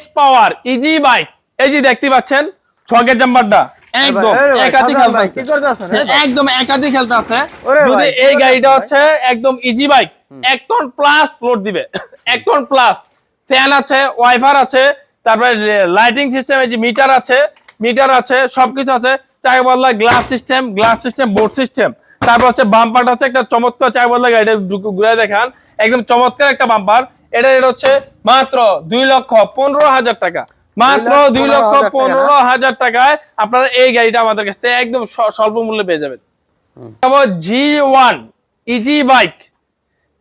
S power easy bike এই যে দেখতে পাচ্ছেন ছকের একদম একাধিক খেলতে ভাই, আছে। কি করতেছেন, এ ভাই? একদম একাধিক খেলতে আছে। যদি এই গাড়িটা হচ্ছে একদম ইজি বাইক এক টন প্লাস লোড দিবে। এক টন প্লাস ফ্যান আছে ওয়াইফার আছে তারপরে লাইটিং সিস্টেম যে মিটার আছে মিটার আছে সবকিছু আছে। চাকা বদলা glass system glass system board system তারপর হচ্ছে বাম্পারটা হচ্ছে একটা চমৎকার চাকা বদলা গাড়িটা ঘুরে দেখান। একদম চমৎকার একটা বাম্পার এটা এটা হচ্ছে মাত্র দুই লক্ষ পনেরো হাজার টাকা। মাত্র দুই লক্ষ? পনেরো হাজার টাকায় আপনারা এই গাড়িটা আমাদের কাছ থেকে একদম স্বল্প মূল্যে পেয়ে যাবেন। G one easy bike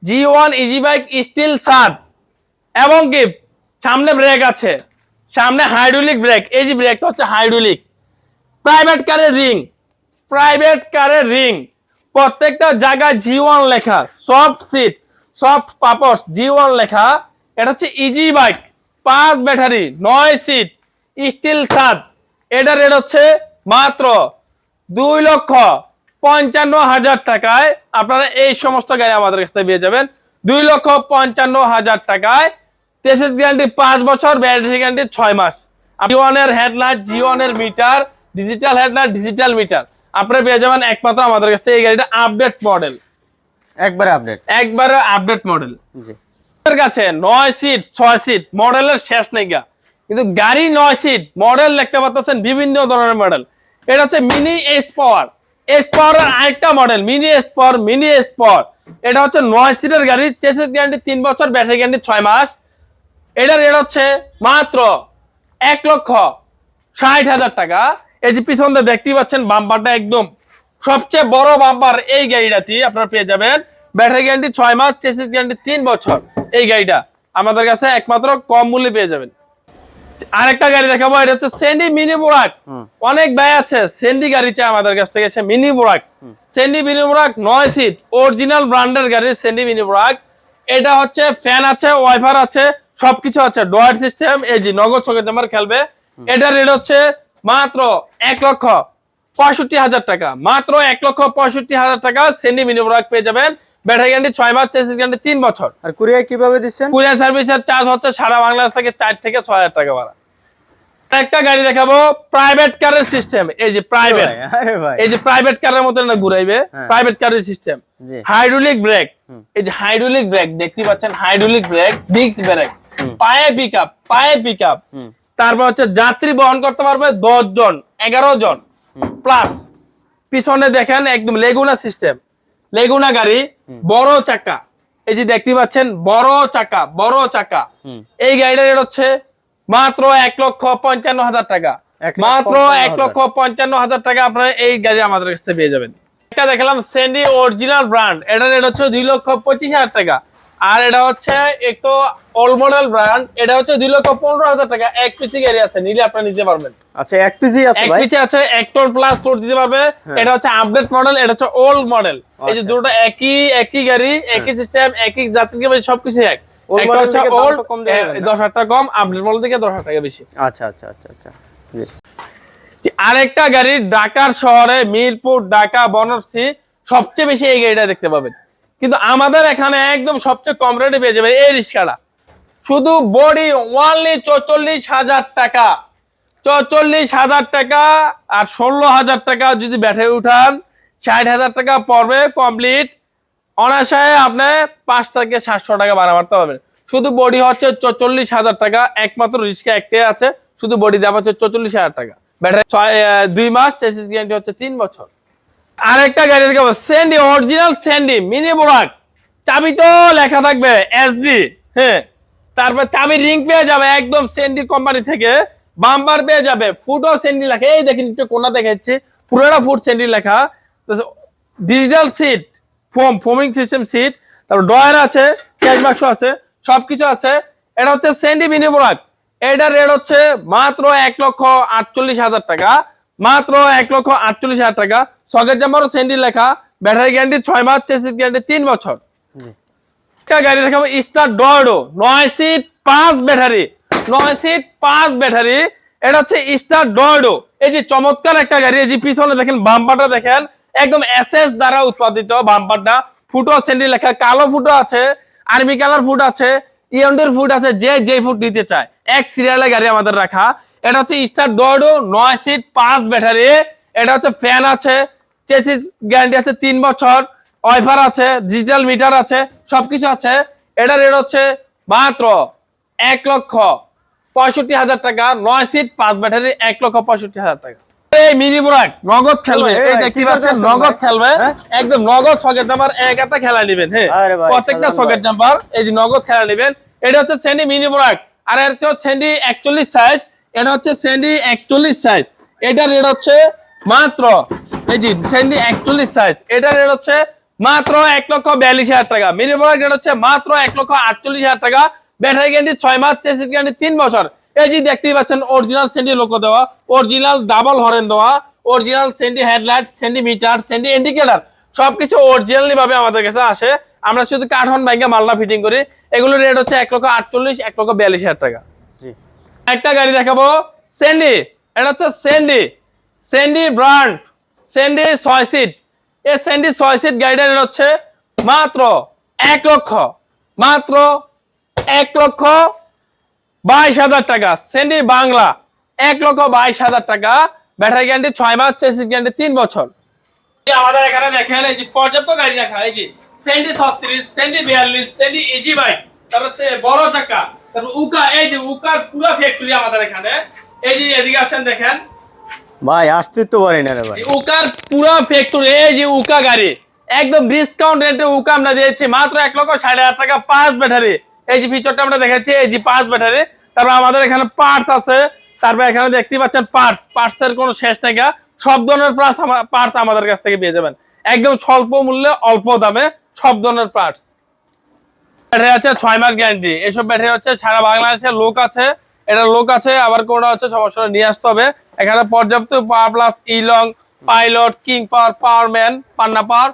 G one easy bike steel সাত এবং কি সামনে ব্রেক আছে। সামনে হাইড্রোলিক ব্রেক এই যে ব্রেকটা হচ্ছে হাইড্রোলিক প্রাইভেট কারের রিং প্রাইভেট কারের রিং প্রত্যেকটা জায়গায় জি ওয়ান লেখা। সফট সিট সফট পাপস জি ওয়ান লেখা। এটা হচ্ছে ইজি বাইক পাঁচ ব্যাটারি, নয় সিট স্টিল সাত এটা রেট হচ্ছে মাত্র দুই লক্ষ পঞ্চান্ন হাজার টাকায় আপনারা এই সমস্ত গাড়ি আমাদের কাছ পেয়ে যাবেন। দুই লক্ষ পঞ্চান্ন হাজার টাকায়। টেসিস গ্যারান্টি পাঁচ বছর ব্যাটারি গ্যারান্টি ছয় মাস। জিওনের headlight জিওনের meter digital headlight digital meter আপনারা পেয়ে যাবেন একমাত্র আমাদের কাছে এই গাড়িটা আপডেট মডেল একবারে আপডেট একবারে আপডেট মডেল জি। কাছে নয় সিট ছয় সিট মডেলের শেষ নেই গা। কিন্তু গাড়ি নয় সিট মডেল দেখতে পাচ্ছেন বিভিন্ন ধরনের মডেল এটা হচ্ছে mini S power S power আরেকটা model mini S power mini S power এটা হচ্ছে নয় সিটের গাড়ি চেসিস গ্যারান্টি তিন বছর ব্যাটারি গ্যারান্টি ছয় মাস। এটার রেট হচ্ছে মাত্র এক লক্ষ ষাট হাজার টাকা। এই যে পিছন দেখতেই পাচ্ছেন বাম্পারটা একদম সবচেয়ে বড় বাম্পার এই গাড়িটাতে আপনারা পেয়ে যাবেন। ব্যাটারি গ্যারান্টি ছয় মাস চেসিস গ্যারান্টি তিন বছর এই গাড়িটা। আমাদের কাছে একমাত্র কম মূল্যে পেয়ে যাবেন। আরেকটা গাড়ি দেখাবো এটা হচ্ছে সেন্ডি মিনি বোরাক অনেক ব্যয় আছে সেন্ডি গাড়ি চাই আমাদের কাছ থেকে সে মিনি বোরাক সেন্ডি মিনি বোরাক নয় সিট অরিজিনাল ব্র্যান্ডের গাড়ি সেন্ডি মিনি বোরাক এটা হচ্ছে ফ্যান আছে ওয়াইফার আছে সবকিছু আছে ডোয়ার সিস্টেম এই যে নগদ চোখে জামার খেলবে। এটা রেট হচ্ছে মাত্র এক লক্ষ পঁয়ষট্টি হাজার টাকা। মাত্র এক লক্ষ পঁয়ষট্টি হাজার টাকা সেন্ডি মিনি বোরাক পেয়ে যাবেন। ব্যাটারি গ্যারান্টি ছয় মাস চেসিস গ্যারান্টি তিন বছর। আর কুরিয়ার কীভাবে দিচ্ছেন? কুরিয়ার সার্ভিসের চার্জ হচ্ছে সারা বাংলাদেশ থেকে চার থেকে ছয় হাজার টাকা ভাড়া। একটা গাড়ি দেখাবো প্রাইভেট কারের সিস্টেম এই যে প্রাইভেট এই যে প্রাইভেট কারের মতো না ঘুরাইবে। প্রাইভেট কারের সিস্টেম। হাইড্রোলিক ব্রেক এই যে হাইড্রোলিক ব্রেক দেখতে পাচ্ছেন? হাইড্রোলিক ব্রেক ডিস্ক ব্রেক পায়ে পিক আপ পায়ে পিক আপ তারপর হচ্ছে যাত্রী বহন করতে পারবে দশ জন এগারো জন। প্লাস পিছনে দেখেন একদম লেগুনা সিস্টেম লেগুনা গাড়ি বড় চাকা। এই যে দেখতে পাচ্ছেন বড় চাকা বড় চাকা। এই গাড়িটার রেট হচ্ছে মাত্র এক লক্ষ পঞ্চান্ন হাজার টাকা। মাত্র এক লক্ষ পঞ্চান্ন হাজার টাকা আপনারা এই গাড়ি আমাদের কাছে পেয়ে যাবেন। এটা দেখলাম স্যান্ডি অরিজিনাল ব্র্যান্ড এটার রেট হচ্ছে দুই লক্ষ পঁচিশ হাজার টাকা। আর এটা হচ্ছে একটু ওল্ড মডেল ব্র্যান্ড এটা হচ্ছে দুই লক্ষ পনেরো হাজার টাকা। এক পিসি গাড়ি আছে নিলে আপনি নিতে পারবেন। আচ্ছা এক পিসি আছে এক পিছে আছে এক টন প্লাস লোড দিতে পারবে। এটা হচ্ছে আপডেট মডেল এটা হচ্ছে ওল্ড মডেল এই যে আচ্ছা। দুটো একই একই গাড়ি একই সিস্টেম একই যাত্রী সবকিছু এক। একটা হচ্ছে ওল্ড দশ হাজার টাকা কম আপডেট মডেল থেকে দশ হাজার টাকা বেশি। আচ্ছা আচ্ছা আচ্ছা আচ্ছা। আরেকটা গাড়ি ঢাকার শহরে মিরপুর ঢাকা বনশ্রী সবচেয়ে বেশি এই গাড়িটা দেখতে পাবেন। কিন্তু আমাদের এখানে একদম সবচেয়ে কম রেটে পেয়ে যাবে এই রিক্সাটা। শুধু বডি ওয়ানলি চৌচল্লিশ হাজার টাকা। চৌচল্লিশ হাজার টাকা আর ষোলো হাজার টাকা যদি ব্যাটারি উঠান, ষাট হাজার টাকা পড়বে কমপ্লিট অনাশায় আপনি পাঁচ থেকে সাতশো টাকা ভাড়া মারতে পারবেন। শুধু বডি হচ্ছে চল্লিশ হাজার টাকা, একমাত্র রিক্সা একটাই আছে। শুধু বডি দাম হচ্ছে চল্লিশ হাজার টাকা। ব্যাটারি দুই মাস চেসিস গ্যারান্টি হচ্ছে তিন বছর। আরেকটা গাড়ি দেখাবো। স্যান্ডি অরিজিনাল স্যান্ডি মিনি বোরাক চাবি তো লেখা থাকবে এসডি হ্যাঁ। তারপর চাবি রিং পেয়ে যাবে একদম স্যান্ডি কোম্পানি থেকে। বাম্পার পেয়ে যাবে ফুটও স্যান্ডি লেখা। এই দেখেন, একটু কোনা দেখাচ্ছি। পুরোটা ফুট স্যান্ডি লেখা। Digital seat foam foaming system seat তারপর ডয়ার আছে ক্যাশ বাক্স আছে, সবকিছু আছে। এটা হচ্ছে স্যান্ডি মিনি বোরাক এটার রেট হচ্ছে মাত্র এক লক্ষ আটচল্লিশ হাজার টাকা। মাত্র এক লক্ষ আটচল্লিশ হাজার টাকা। সকেট জাম্বারও স্যান্ডি লেখা। ব্যাটারি গ্যারান্টি ছয় মাস চেসিস গ্যারান্টি তিন বছর। একটা গাড়ি দেখাবো স্টার ডয়ডো নয় সিট পাঁচ ব্যাটারি। নয় সিট পাঁচ ব্যাটারি। এটা হচ্ছে স্টার ডয়ডো এই যে চমৎকার একটা গাড়ি এই যে পিছনে দেখেন বাম্পারটা দেখেন একদম এসএস দ্বারা উৎপাদিত বাম্পারটা ফুটো স্যান্ডি লেখা কালো ফুটো আছে আর্মি কালার ফুট আছে ইয়ন্ডের ফুড আছে যে যে ফুড নিতে চায়। এক সিরিয়ালে গাড়ি আমাদের রাখা। এটা হচ্ছে স্টার ডয়ডো নয় সিট পাঁচ ব্যাটারি এটা হচ্ছে ফ্যান আছে চেসিস গ্যারান্টি আছে তিন বছর। ওয়াইফার আছে ডিজিটাল মিটার আছে সবকিছু আছে। এটা রেট হচ্ছে মাত্র এক লক্ষ পঁয়ষট্টি হাজার টাকা। নয় সিট পাঁচ ব্যাটারি এক লক্ষ পঁয়ষট্টি হাজার টাকা। এই মিনি বুরাক নগদ খেলবে। এই এই দেখতে পাচ্ছেন নগদ খেলবে। হ্যাঁ? একদম নগদ সকেট নাম্বার এক হাতে খেলা নেবেন হ্যাঁ? প্রত্যেকটা। এই যে নগদ খেলা নেবেন। এটা হচ্ছে মিনি বুরাক আর এটা হচ্ছে একচল্লিশ সাইজ এটা হচ্ছে স্যান্ডি একচল্লিশ সাইজ এটা রেট হচ্ছে মাত্র, এই যে স্যান্ডি একচল্লিশ সাইজ এটা রেট হচ্ছে মাত্র এক লক্ষ বিয়াল্লিশ হাজার টাকা। মিনি বুরাক রেট হচ্ছে মাত্র এক লক্ষ আটচল্লিশ হাজার টাকা। ব্যাটারি গ্যারান্টি ছয় মাস চেসিস গ্যারান্টি তিন বছর। এই যে দেখতেই পাচ্ছেন অরিজিনাল স্যান্ডি লোকো দেওয়া অরিজিনাল ডাবল হরেন দেওয়া original Sandy headlight Sandy meter Sandy indicator সবকিছু অরিজিনালি ভাবে আমাদের কাছে আসে। আমরা শুধু কাঠন ব্যাংকে মালটা ফিটিং করি। এগুলোর রেট হচ্ছে এক লক্ষ আটচল্লিশ, এক লক্ষ বিয়াল্লিশ হাজার টাকা। জি একটা গাড়ি দেখাবো। সেন্ডি এটা হচ্ছে সেন্ডি সেন্ডি ব্র্যান্ড সেন্ডি ছয় সিট এই সেন্ডি ছয় সিট গাড়িটার হচ্ছে মাত্র এক লক্ষ। মাত্র এক লক্ষ বাইশ হাজার টাকা। সেন্ডি বাংলা, এক লক্ষ বাইশ হাজার টাকা। ব্যাটারি গ্যারান্টি ছয় মাস চেসিস গ্যারান্টি তিন বছর। আমাদের এখানে দেখেন, এই যে পর্যাপ্ত গাড়ি রাখা, এই যে সেন্ডি ছত্রিশ সেন্ডি বিয়াল্লিশ সেন্ডি ইজি বাইক তারপর বড় চাকা। তারপর উকা এই যে উকার পুরো ফ্যাক্টরি আমাদের এখানে। এই যে এদিকে আসেন দেখেন। ভাই আসতে তো পারি না রে ভাই। উকার পুরো ফ্যাক্টরি এই যে উকা গাড়ি। একদম ডিসকাউন্ট রেটে উকা আমরা দিয়েছি মাত্র এক লক্ষ ষাট হাজার টাকা পাঁচ ব্যাটারি এই যে ফিচারটা আমরা দেখাচ্ছি এই যে পাঁচ ব্যাটারি তারপর আমাদের এখানে পার্টস আছে। তারপর এখানে দেখতে পাচ্ছেন পার্টস পার্টস এর কোনো শেষ সব ধরনের পার্টস পার্টস আমাদের কাছ থেকে পেয়ে যাবেন। একদম স্বল্প মূল্যে অল্প দামে সব ধরনের পার্টস ব্যাটারি আছে ছয় মাস গ্যারান্টি এসব ব্যাটারি হচ্ছে, সারা বাংলাদেশে লোক আছে, এটা লোক আছে, আবার কোনটা হচ্ছে সমস্যা নিয়ে আসতে হবে। এখানে পর্যাপ্ত পাওয়ার প্লাস ইলং পাইলট কিং পাওয়ার পাওয়ারম্যান পান্না পাওয়ার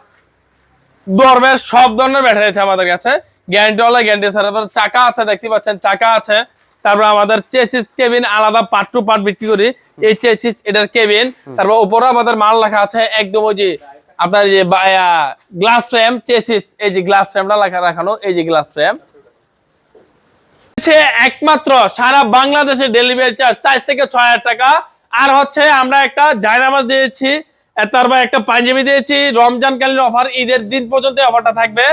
দরবেশ, সব ধরনের ব্যাটারি আছে আমাদের কাছে। গ্যারান্টি ওয়ালা গ্যারান্টি আছে। তারপর চাকা আছে, দেখতে পাচ্ছেন, চাকা আছে। তারপর আমাদের চেসিস কেবিন আলাদা পার্ট টু পার্ট বিক্রি করি। এই চেসিস এটার কেবিন তারপর উপরে আমাদের মাল রাখা আছে, একদম ওই যে আপনার যে গ্লাস ফ্রেম চেসিস এই যে গ্লাস ফ্রেমটা রাখানো, এই যে গ্লাস ফ্রেম একমাত্র সারা বাংলাদেশে ডেলিভারি চার্জ চার থেকে ছয় হাজার টাকা। আর হচ্ছে আমরা একটা জায়নামাজ দিয়েছি তারপর একটা পাঞ্জাবি দিয়েছি। রমজানকালীন অফার ঈদের দিন পর্যন্ত অফারটা থাকবে।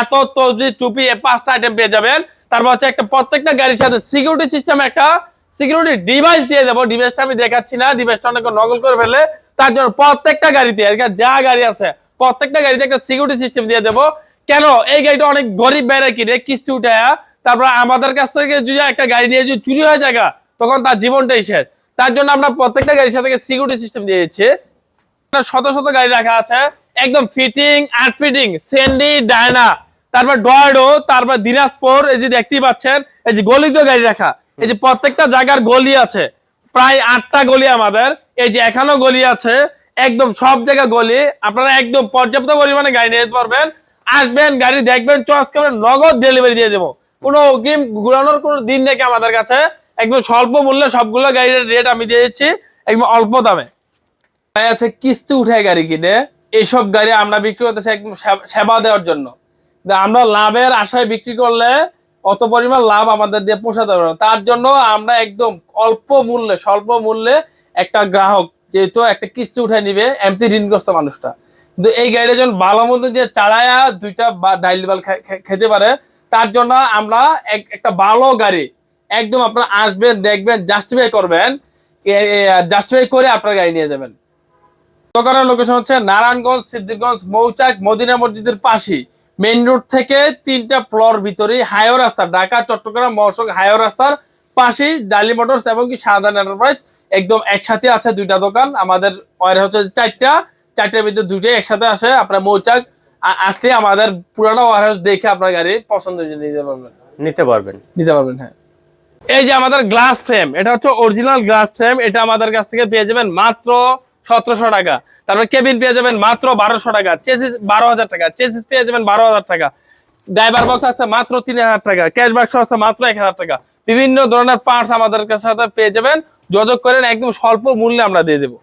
আতর, তসবি, টুপি পাঁচটা আইটেম পেয়ে যাবেন। তারপর হচ্ছে একটা প্রত্যেকটা গাড়ির সাথে সিকিউরিটি সিস্টেম একটা সিকিউরিটি ডিভাইস দিয়ে দেবো। ডিভাইসটা আমি দেখাচ্ছি না। ডিভাইসটা অনেকে নকল করে ফেলে তার জন্য প্রত্যেকটা গাড়িতে যা গাড়ি আছে, প্রত্যেকটা গাড়িতে একটা সিকিউরিটি সিস্টেম দিয়ে দেবো। কেন? এই গাড়িটা অনেক গরিব বাইরে কিনে কিস্তি উঠায়া, তারপর আমাদের কাছ থেকে যদি একটা গাড়ি নিয়ে যদি চুরি হয়ে জায়গা তখন তার জীবনটাই শেষ। তার জন্য আমরা প্রত্যেকটা গাড়ির সাথে সিকিউরিটি সিস্টেম দিয়ে দিচ্ছি। শত শত গাড়ি রাখা আছে। একদম ফিটিং আট ফিটিং সেন্ডি ডায়না তারপর ডয়েডো তারপর দিনাজপুর, এই যে দেখতেই পাচ্ছেন, এই যে গলিত গাড়ি রাখা। এই যে প্রত্যেকটা জায়গার গলি আছে, প্রায় আটটা গলি আমাদের, এই যে এখানেও গলি আছে, একদম সব জায়গায় গলি, আপনারা একদম পর্যাপ্ত পরিমাণে গাড়ি নিয়ে পারবেন, আসবেন, গাড়ি দেখবেন, চয়েস করবেন, নগদ ডেলিভারি দিয়ে দেবো। কোনো অগ্রিম ঘুরানোর কোনো দিন নেই আমাদের কাছে, একদম স্বল্প মূল্যে সবগুলো গাড়ির রেট আমি দিয়ে দিচ্ছি, একদম অল্প দামে। আছে কিস্তি উঠে গাড়ি কিনে এইসব গাড়ি আমরা বিক্রি করতেছি একদম সেবা- দেওয়ার জন্য। আমরা লাভের আশায় বিক্রি করলে অত পরিমাণ লাভ আমাদের দিয়ে পোষাতে পারবে তার জন্য আমরা একদম অল্প মূল্যে, স্বল্প মূল্যে একটা গ্রাহক, যেহেতু একটা কিস্তি উঠে নিবে, এমনি ঋণগ্রস্ত মানুষটা। কিন্তু এই গাড়িটা যখন ভালো মতো যে চাড়ায়া দুইটা ডাইল বাল খেতে পারে, তার জন্য আমরা এক- একটা ভালো গাড়ি একদম আপনারা আসবেন, দেখবেন জাস্টিফাই করবেন জাস্টিফাই করে আপনার গাড়ি নিয়ে যাবেন। দোকানের লোকেশন হচ্ছে নারায়ণগঞ্জ সিদ্দিরগঞ্জ মৌচাক, মদিনা মসজিদের পাশে মেইন রোড থেকে তিনটা ফ্লোর ভিতরে হাইওয়ে রাস্তা ঢাকা চট্টগ্রাম মহাসড়ক হাইওয়ে রাস্তার পাশে ডালি মোটরস এবং কি শাহজাহান এন্টারপ্রাইজ একদম একসাথে আছে দুইটা দোকান। আমাদের ওয়ার হচ্ছে চারটা চারটার ভিতরে দুইটাই একসাথে আসে। আপনার মৌচাক আসলে আমাদের পুরানো ওয়ার হাউস দেখে আপনার গাড়ি পছন্দ হয়ে নিতে পারবেন। নিতে পারবেন। নিতে পারবেন হ্যাঁ। এই যে আমাদের গ্লাস ফ্রেম এটা হচ্ছে অরিজিনাল গ্লাস ফ্রেম এটা আমাদের কাছ থেকে পেয়ে যাবেন মাত্র সতেরোশো টাকা। তারপর কেবিন পেয়ে যাবেন মাত্র বারোশো টাকা। চেসিস বারো হাজার টাকা। চেসিস পেয়ে যাবেন বারো হাজার টাকা। ড্রাইভার বক্স আছে মাত্র তিন হাজার টাকা। ক্যাশ বাক্স আছে মাত্র এক হাজার টাকা। বিভিন্ন ধরনের পার্টস আমাদের কাছে পেয়ে যাবেন। যোগাযোগ করেন, একদম স্বল্প মূল্যে আমরা দিয়ে দেবো।